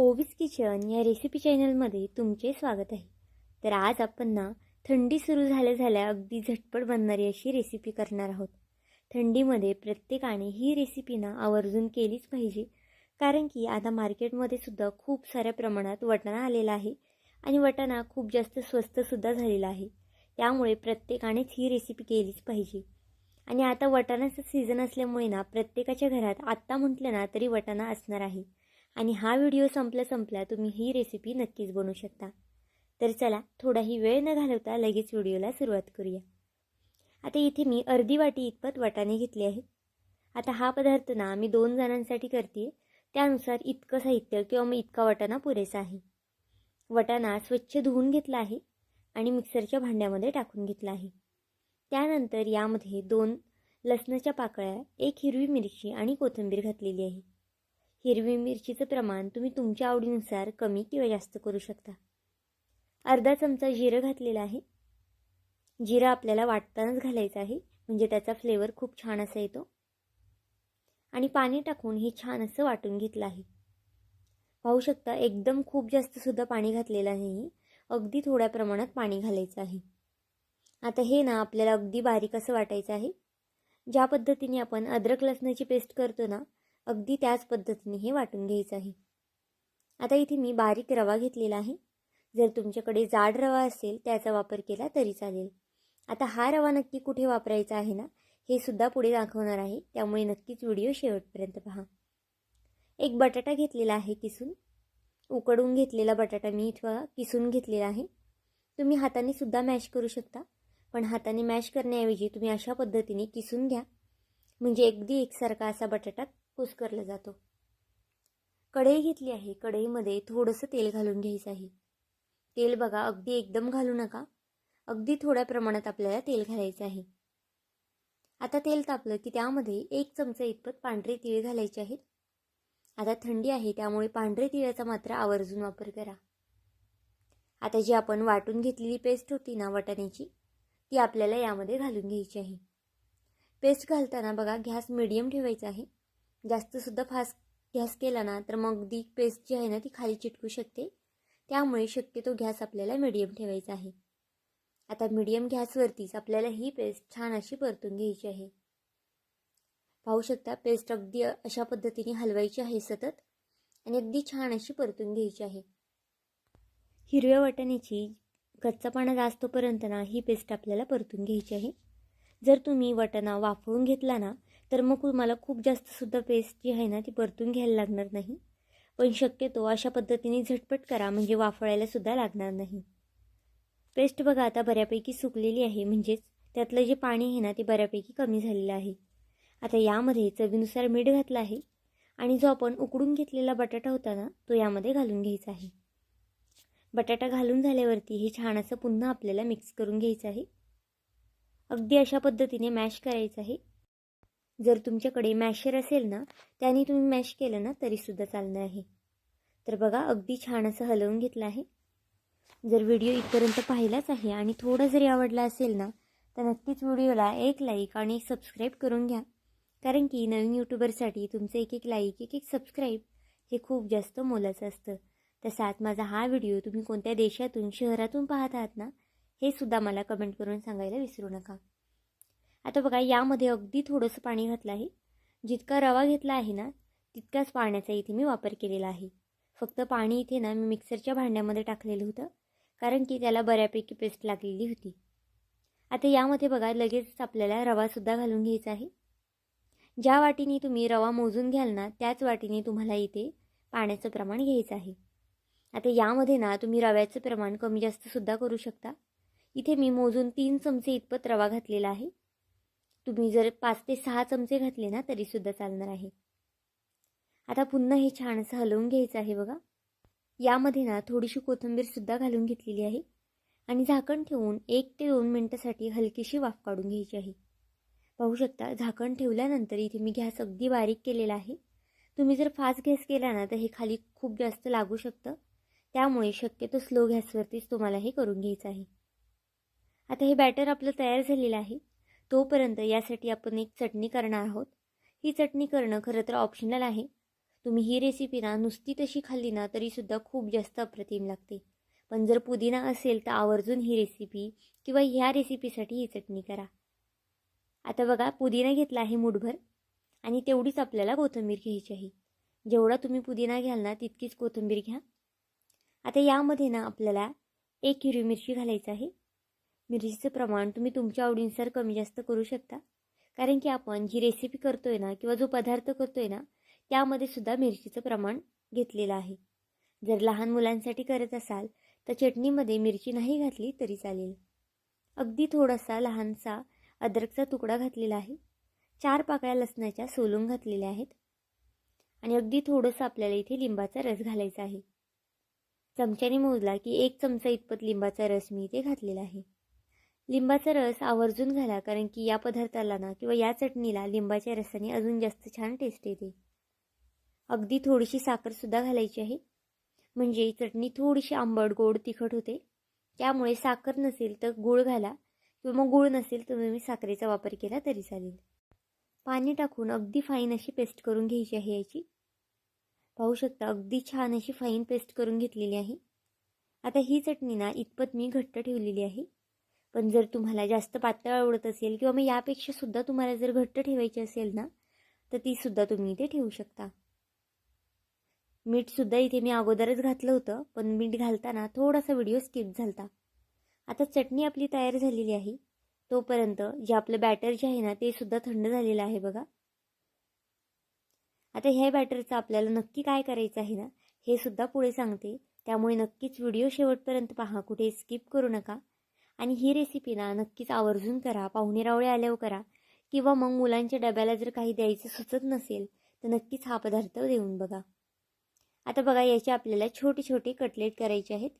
ओवीस kitchen या recipe चॅनलमध्ये तुमचे स्वागत आहे. तर आज आपण ना थंडी सुरू झाल्या झाल्या अगदी झटपट बनणारी अशी रेसिपी करणार आहोत. थंडीमध्ये प्रत्येकाने ही रेसिपी ना आवर्जून केलीच पाहिजे. कारण की आता मार्केटमध्ये सुद्धा खूप साऱ्या प्रमाणात वटाणा आलेला आहे आणि वटाणा खूप जास्त स्वस्तसुद्धा झालेला आहे. त्यामुळे प्रत्येकानेच ही रेसिपी केलीच पाहिजे. आणि आता वटाण्याचा सीझन असल्यामुळे ना प्रत्येकाच्या घरात आत्ता म्हटलं ना तरी वटाणा असणार आहे. आणि हा व्हिडिओ संपला संपला तुम्ही ही रेसिपी नक्कीच बनवू शकता. तर चला थोडाही वेळ न घालवता लगेच व्हिडिओला सुरुवात करूया. आता इथे मी अर्धी वाटी इतपत वाटाणे घेतले आहेत. आता हा पदार्थ ना मी दोन जणांसाठी करते त्यानुसार इतकं साहित्य किंवा मग इतका वाटाणा पुरेसा आहे. वटाणा स्वच्छ धुवून घेतला आहे आणि मिक्सरच्या भांड्यामध्ये टाकून घेतला आहे. त्यानंतर यामध्ये दोन लसणाच्या पाकळ्या एक हिरवी मिरची आणि कोथिंबीर घातलेली आहे. हिरवी मिरचीचं प्रमाण तुम्ही तुमच्या आवडीनुसार कमी किंवा जास्त करू शकता. अर्धा चमचा जिरं घातलेलं आहे. जिरं आपल्याला वाटतानाच घालायचं आहे म्हणजे त्याचा फ्लेवर खूप छान असा येतो. आणि पाणी टाकून हे छान असं वाटून घेतलं आहे. पाहू शकता एकदम खूप जास्त सुद्धा पाणी घातलेलं नाही अगदी थोड्या प्रमाणात पाणी घालायचं आहे. आता हे ना आपल्याला अगदी बारीक असं वाटायचं आहे. ज्या पद्धतीने आपण अद्रक लसणाची पेस्ट करतो ना अगदी त्याच पद्धतीने हे वाटून घ्यायचं आहे. आता इथे मी बारीक रवा घेतलेला आहे. जर तुमच्याकडे जाड रवा असेल त्याचा वापर केला तरी चालेल. आता हा रवा नक्की कुठे वापरायचा आहे ना हे सुद्धा पुढे दाखवणार आहे. त्यामुळे नक्कीच व्हिडिओ शेवटपर्यंत पहा. एक बटाटा घेतलेला आहे किसून. उकडून घेतलेला बटाटा मी इथं किसून घेतलेला आहे. तुम्ही हाताने सुद्धा मॅश करू शकता. पण हाताने मॅश करण्याऐवजी तुम्ही अशा पद्धतीने किसून घ्या. म्हणजे अगदी एकसारखा असा बटाटा कुस्करला जातो. कढई घेतली आहे. कढईमध्ये थोडंसं तेल घालून घ्यायचं आहे. तेल बघा अगदी एकदम घालू नका. अगदी थोड्या प्रमाणात आपल्याला तेल घालायचं आहे. आता तेल तापलं की त्यामध्ये एक चमचा इतपत पांढरे तिळ घालायचे आहेत. आता थंडी आहे त्यामुळे पांढरे तिळाचा मात्र आवर्जून वापर करा. आता जी आपण वाटून घेतलेली पेस्ट होती ना वाटाण्याची ती आपल्याला यामध्ये घालून घ्यायची आहे. पेस्ट घालताना बघा गॅस मिडियम ठेवायचा आहे. जास्तसुद्धा फास्ट गॅस केला ना तर मग ती पेस्ट जी आहे ना ती खाली चिटकू शकते. त्यामुळे शक्यतो गॅस आपल्याला मिडियम ठेवायचा आहे. आता मिडियम गॅसवरतीच आपल्याला ही पेस्ट छान अशी परतून घ्यायची आहे. पाहू शकता पेस्ट अगदी अशा पद्धतीने हलवायची आहे सतत आणि अगदी छान अशी परतून घ्यायची आहे. हिरव्या वाटाण्याची कच्चा पाण्यात असतोपर्यंत ना ही पेस्ट आपल्याला परतून घ्यायची आहे. जर तुम्ही वाटाणा वाफवून घेतला ना तर मग मला खूप जास्तसुद्धा पेस्ट जी आहे ना ती परतून घ्यायला लागणार नाही. पण शक्यतो अशा पद्धतीने झटपट करा म्हणजे वाफळायलासुद्धा लागणार नाही. पेस्ट बघा आता बऱ्यापैकी सुकलेली आहे. म्हणजेच त्यातलं जे पाणी आहे ना ते बऱ्यापैकी कमी झालेलं आहे. आता यामध्ये चवीनुसार मीठ घातलं आहे. आणि जो आपण उकडून घेतलेला बटाटा होता ना तो यामध्ये घालून घ्यायचा आहे. बटाटा घालून झाल्यावरती हे छान असं पुन्हा आपल्याला मिक्स करून घ्यायचं आहे. अगदी अशा पद्धतीने मॅश करायचं आहे. जर तुमच्याकडे मॅशर असेल ना त्याने तुम्ही मॅश केलं ना तरीसुद्धा चालणार आहे. तर बघा अगदी छान असं हलवून घेतलं आहे. जर व्हिडिओ इथपर्यंत पाहिलाच आहे आणि थोडं जरी आवडला असेल ना तर नक्कीच व्हिडिओला एक लाईक आणि एक सबस्क्राईब करून घ्या. कारण की नवीन यूट्यूबरसाठी तुमचं एक एक लाईक एक एक सबस्क्राईब हे खूप जास्त मोलाचं असतं. तसाच माझा हा व्हिडिओ तुम्ही कोणत्या देशातून शहरातून पाहत आहात ना हे सुद्धा मला कमेंट करून सांगायला विसरू नका. आता बघा यामध्ये अगदी थोडंसं पाणी घातलं आहे. जितका रवा घेतला आहे ना तितक्याच पाण्याचा इथे मी वापर केलेला आहे. फक्त पाणी इथे ना मी मिक्सरच्या भांड्यामध्ये टाकलेलं होतं कारण की त्याला बऱ्यापैकी पेस्ट लागलेली होती. आता यामध्ये बघा लगेच आपल्याला रवासुद्धा घालून घ्यायचा आहे. ज्या वाटीने तुम्ही रवा मोजून घ्याल ना त्याच वाटीने तुम्हाला इथे पाण्याचं प्रमाण घ्यायचं आहे. आता यामध्ये ना तुम्ही रव्याचं प्रमाण कमी जास्तसुद्धा करू शकता. इथे मी मोजून तीन चमचे इतपत रवा घातलेला आहे. तुम्ही जर पाच ते सहा चमचे घातले ना तरीसुद्धा चालणार आहे. आता पुन्हा हे छान असं हलवून घ्यायचं आहे बघा. यामध्ये ना थोडीशी कोथिंबीरसुद्धा घालून घेतलेली आहे. आणि झाकण ठेवून एक ते दोन मिनटासाठी हलकीशी वाफ काढून घ्यायची आहे. पाहू शकता झाकण ठेवल्यानंतर इथे मी गॅस अगदी बारीक केलेला आहे. तुम्ही जर फास्ट गॅस केला ना तर हे खाली खूप जास्त लागू शकतं. त्यामुळे शक्यतो स्लो गॅसवरतीच तुम्हाला हे करून घ्यायचं आहे. आता हे बॅटर आपलं तयार झालेलं आहे. तोपर्यंत यासाठी आपण एक चटणी करणार आहोत. ही चटणी करणं खरं तर ऑप्शनल आहे. तुम्ही ही रेसिपी ना नुसती तशी खाल्ली ना तरीसुद्धा खूप जास्त अप्रतिम लागते. पण जर पुदिना असेल तर आवर्जून ही रेसिपी किंवा ह्या रेसिपीसाठी ही चटणी करा. आता बघा पुदिना घेतला आहे मुठभर आणि तेवढीच आपल्याला कोथिंबीर घ्यायची आहे. जेवढा तुम्ही पुदिना घ्याल ना तितकीच कोथिंबीर घ्या. आता यामध्ये ना आपल्याला एक हिरवी मिरची घालायचं आहे. मिरचीचं प्रमाण तुम्ही तुमच्या आवडीनुसार कमी जास्त करू शकता. कारण की आपण जी रेसिपी करतोय ना किंवा जो पदार्थ करतोय ना त्यामध्ये सुद्धा मिरचीचं प्रमाण घेतलेलं आहे. जर लहान मुलांसाठी करत असाल तर चटणीमध्ये मिरची नाही घातली तरी चालेल. अगदी थोडासा लहानसा अद्रकचा तुकडा घातलेला आहे. चार पाकळ्या लसणाच्या सोलून घातलेल्या आहेत. आणि अगदी थोडंसं आपल्याला इथे लिंबाचा रस घालायचा आहे. चमच्याने मोजला की एक चमचा इतपत लिंबाचा रस मी इथे घातलेला आहे. लिंबाचा रस आवर्जून घाला कारण की या पदार्थाला ना किंवा या चटणीला लिंबाच्या रसाने अजून जास्त छान टेस्ट येते. अगदी थोडीशी साखरसुद्धा घालायची आहे. म्हणजे चटणी थोडीशी आंबट गोड तिखट होते. त्यामुळे साखर नसेल तर गूळ घाला. किंवा मग गूळ नसेल तर तुम्ही साखरेचा वापर केला तरी चालेल. पाणी टाकून अगदी फाईन अशी पेस्ट करून घ्यायची आहे याची. पाहू शकता अगदी छान अशी फाईन पेस्ट करून घेतलेली आहे. आता ही चटणी ना इतपत मी घट्ट ठेवलेली आहे. पण जर तुम्हाला जास्त पातळ आवडत असेल किंवा मग यापेक्षा सुद्धा तुम्हाला जर घट्ट ठेवायची असेल ना तर तीसुद्धा तुम्ही इथे ठेवू शकता. मीठसुद्धा इथे मी अगोदरच घातलं होतं पण मीठ घालताना थोडासा व्हिडिओ स्किप झालता. आता चटणी आपली तयार झालेली आहे. तोपर्यंत जे आपलं बॅटर जे आहे ना ते सुद्धा थंड झालेलं आहे बघा. आता ह्या बॅटरचं आपल्याला नक्की काय करायचं आहे ना हे सुद्धा पुढे सांगते. त्यामुळे नक्कीच व्हिडिओ शेवटपर्यंत पहा कुठे स्किप करू नका. आणि ही रेसिपी ना नक्कीच आवर्जून करा पाहुणे रावळे आल्यावर करा. किंवा मग मुलांच्या डब्याला जर काही द्यायचं सुचत नसेल तर नक्कीच हा पदार्थ देऊन बघा. आता बघा याचे आपल्याला छोटे छोटे कटलेट करायचे आहेत.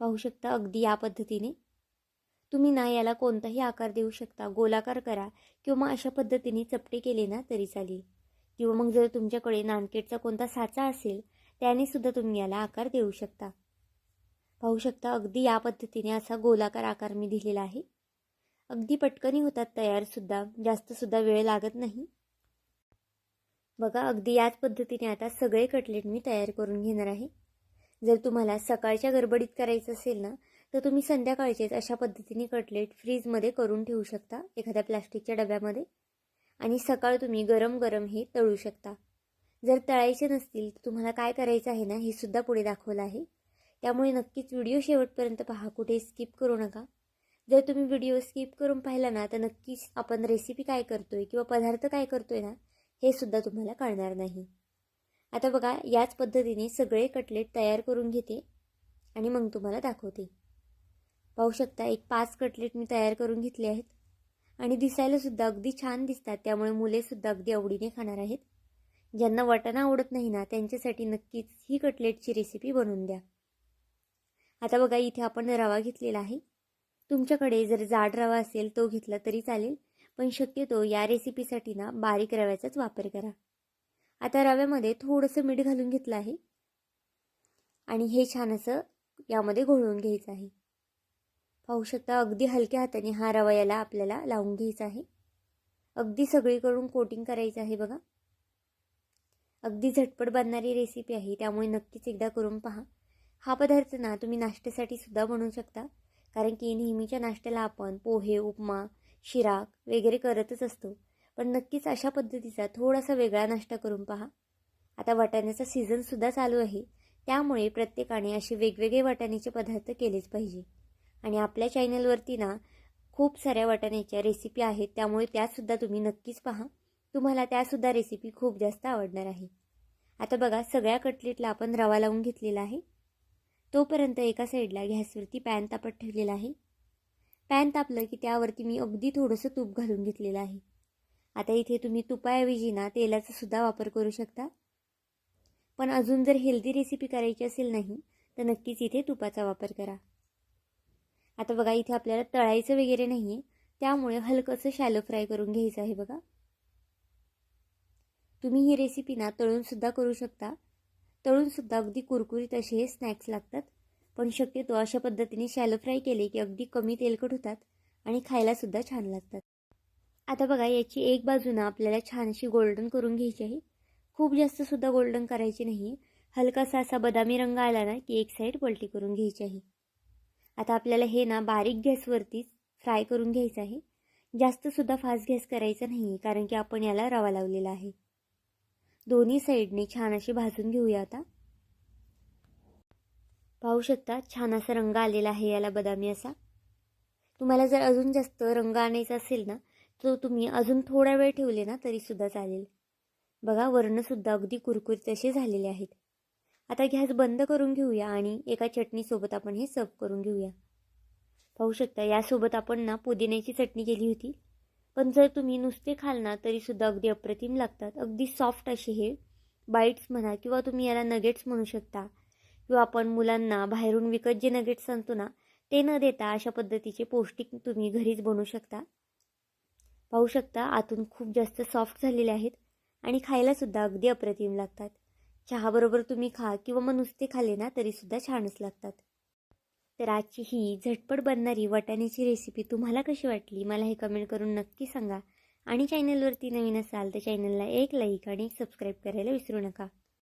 पाहू शकता अगदी या पद्धतीने. तुम्ही ना याला कोणताही आकार देऊ शकता. गोलाकार करा किंवा मग अशा पद्धतीने चपटे केले ना तरी चालेल. किंवा मग जर तुमच्याकडे नानकेटचा कोणता साचा असेल त्याने सुद्धा तुम्ही याला आकार देऊ शकता. पाहू शकता अगदी या पद्धतीने असा गोलाकार आकार मी दिलेला आहे. अगदी पटकनी होतात तयारसुद्धा जास्तसुद्धा वेळ लागत नाही. बघा अगदी याच पद्धतीने आता सगळे कटलेट मी तयार करून घेणार आहे. जर तुम्हाला सकाळच्या गडबडीत करायचं असेल ना तर तुम्ही संध्याकाळचेच अशा पद्धतीने कटलेट फ्रीजमध्ये करून ठेवू शकता एखाद्या प्लास्टिकच्या डब्यामध्ये. आणि सकाळ तुम्ही गरम गरम हे तळू शकता. जर तळायचे नसतील तर तुम्हाला काय करायचं आहे ना हे सुद्धा पुढे दाखवलं आहे. त्यामुळे नक्कीच व्हिडिओ शेवटपर्यंत पहा. कुठे स्किप करू नका. जर तुम्ही व्हिडिओ स्किप करून पाहिला ना तर नक्कीच आपण रेसिपी काय करतो आहे किंवा पदार्थ काय करतो आहे ना हे सुद्धा तुम्हाला कळणार नाही. आता बघा याच पद्धतीने सगळे कटलेट तयार करून घेते आणि मग तुम्हाला दाखवते. पाहू शकता एक पाच कटलेट मी तयार करून घेतले आहेत. आणि दिसायलासुद्धा अगदी छान दिसतात. त्यामुळे मुलेसुद्धा अगदी आवडीने खाणार आहेत. ज्यांना वाटाणा आवडत नाही ना त्यांच्यासाठी नक्कीच ही कटलेटची रेसिपी बनवून द्या. आता बघा इथे आपण रवा घेतलेला आहे. तुमच्याकडे जर जाड रवा असेल तो घेतला तरी चालेल पण शक्यतो या रेसिपीसाठी ना बारीक रव्याचाच वापर करा. आता रव्यामध्ये थोडंसं मीठ घालून घेतलं आहे. आणि हे छान असं यामध्ये घोळून घ्यायचं आहे. पाहू शकता अगदी हलक्या हाताने हा रवा याला आपल्याला लावून घ्यायचा आहे. अगदी सगळीकडून कोटिंग करायचं आहे बघा. अगदी झटपट बनणारी रेसिपी आहे त्यामुळे नक्कीच एकदा करून पहा. हा पदार्थ ना तुम्ही नाश्त्यासाठी सुद्धा बनवू शकता. कारण की नेहमीच्या नाश्त्याला आपण पोहे उपमा शिराक वगैरे करतच असतो. पण नक्कीच अशा पद्धतीचा थोडासा वेगळा नाश्ता करून पहा. आता वाटाण्याचा सीझनसुद्धा चालू आहे. त्यामुळे प्रत्येकाने असे वेगवेगळे वाटाण्याचे पदार्थ केलेच पाहिजे. आणि आपल्या चॅनलवरती ना खूप साऱ्या वाटाण्याच्या रेसिपी आहेत. त्यामुळे त्यासुद्धा तुम्ही नक्कीच पहा. तुम्हाला त्यासुद्धा रेसिपी खूप जास्त आवडणार आहे. आता बघा सगळ्या कटलेटला आपण रवा लावून घेतलेला आहे. तोपर्यंत एका साईडला गॅसवरती पॅन तापत ठेवलेला आहे. पॅन तापलं की त्यावरती मी अगदी थोडंसं तूप घालून घेतलेलं आहे. आता इथे तुम्ही तुपाऐवजी ना तेलाचा सुद्धा वापर करू शकता. पण अजून जर हेल्दी रेसिपी करायची असेल नाही तर नक्कीच इथे तुपाचा वापर करा. आता बघा इथे आपल्याला तळायचं वगैरे नाही आहे त्यामुळे हलकंसं शॅलो फ्राय करून घ्यायचं आहे बघा. तुम्ही ही रेसिपी ना तळूनसुद्धा करू शकता. तळूनसुद्धा अगदी कुरकुरीत असे हे स्नॅक्स लागतात. पण शक्यतो अशा पद्धतीने शॅलो फ्राय केले की अगदी कमी तेलकट होतात आणि खायलासुद्धा छान लागतात. आता बघा याची एक बाजूनं आपल्याला छान अशी गोल्डन करून घ्यायची आहे. खूप जास्तसुद्धा गोल्डन करायची नाही. हलकासा असा बदामी रंग आला ना की एक साईड पलटी करून घ्यायची आहे. आता आपल्याला हे ना बारीक गॅसवरतीच फ्राय करून घ्यायचं आहे. जास्तसुद्धा फास्ट गॅस करायचा नाही आहे कारण की आपण याला रवा लावलेला आहे. दोन्ही साईडने छान अशी भाजून घेऊया आता. पाहू शकता छान असा रंग आलेला आहे याला बदामी असा. तुम्हाला जर अजून जास्त रंग आणायचा असेल ना तो तुम्ही अजून थोडा वेळ ठेवले ना तरीसुद्धा चालेल. बघा वर्णसुद्धा अगदी कुरकुरीत असे झालेले आहेत. आता गॅस बंद करून घेऊया आणि एका चटणीसोबत आपण हे सर्व करून घेऊया. पाहू शकता यासोबत आपण ना पुदिन्याची चटणी केली होती. पण जर तुम्ही नुसते खाल ना तरीसुद्धा अगदी अप्रतिम लागतात. अगदी सॉफ्ट असे हे बाईट्स म्हणा किंवा तुम्ही याला नगेट्स म्हणू शकता. किंवा आपण मुलांना बाहेरून विकत जे नगेट्स आणतो ना ते न देता अशा पद्धतीचे पौष्टिक तुम्ही घरीच बनवू शकता. पाहू शकता आतून खूप जास्त सॉफ्ट झालेले आहेत आणि खायलासुद्धा अगदी अप्रतिम लागतात. चहाबरोबर तुम्ही खा किंवा मग नुसते खाल्ले ना तरीसुद्धा छानच लागतात. तर आजची ही झटपट बनणारी वाटाण्याची रेसिपी तुम्हाला कशी वाटली? मला हे कमेंट करून नक्की सांगा. आणि चॅनलवरती नवीन असाल तर चॅनलला एक लाईक आणि एक सबस्क्राईब करायला विसरू नका.